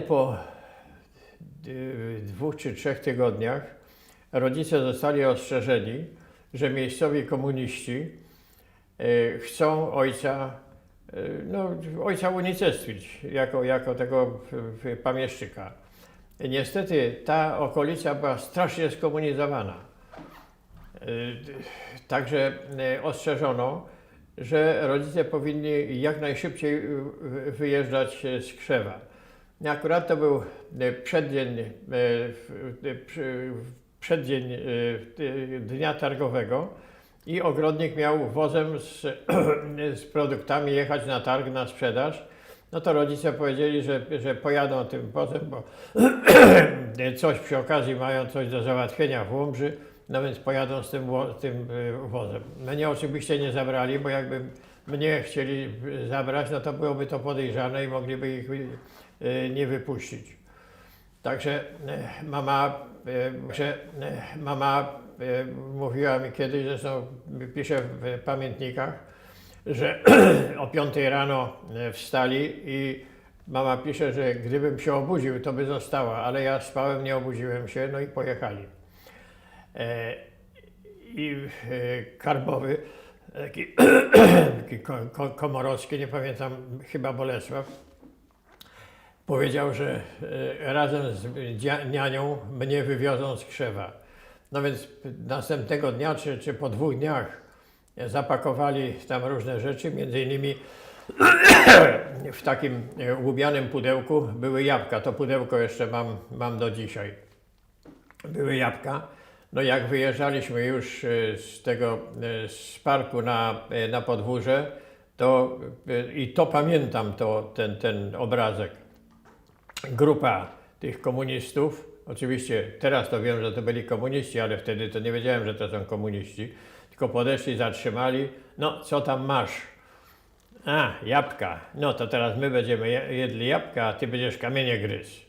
Po y, dwóch czy trzech tygodniach rodzice zostali ostrzeżeni, że miejscowi komuniści y, chcą ojca, y, no, ojca unicestwić jako, jako tego pamieszczyka. Niestety ta okolica była strasznie skomunizowana. Także ostrzeżono, że rodzice powinni jak najszybciej wyjeżdżać z Krzewa. Akurat to był y, przeddzień, y, przy- przeddzień dnia targowego i ogrodnik miał wozem z, z produktami jechać na targ, na sprzedaż. No to rodzice powiedzieli, że, że pojadą tym wozem, bo coś przy okazji mają coś do załatwienia w Łomży, no więc pojadą z tym, tym wozem. Mnie oczywiście nie zabrali, bo jakby mnie chcieli zabrać, no to byłoby to podejrzane i mogliby ich nie wypuścić. Także y, mama, y, że y, mama y, mówiła mi kiedyś, zresztą pisze w pamiętnikach, że o 5 rano e, wstali i mama pisze, że gdybym się obudził, to by została, ale ja spałem, nie obudziłem się, no i pojechali. E, I e, Karbowy, taki, taki ko, ko, komorowski, nie pamiętam, chyba Bolesław, powiedział, że e, razem z nianią mnie wywiozą z krzewa. No więc następnego dnia, czy, czy po dwóch dniach zapakowali tam różne rzeczy, między innymi w takim e, łubianym pudełku były jabłka. To pudełko jeszcze mam, mam do dzisiaj. Były jabłka. No jak wyjeżdżaliśmy już e, z tego e, z parku na, e, na podwórze, to e, i to pamiętam to, ten, ten obrazek. Grupa tych komunistów, oczywiście teraz to wiem, że to byli komuniści, ale wtedy to nie wiedziałem, że to są komuniści, tylko podeszli, zatrzymali, no co tam masz? A, jabłka. No to teraz my będziemy je- jedli jabłka, a ty będziesz kamienie gryźć.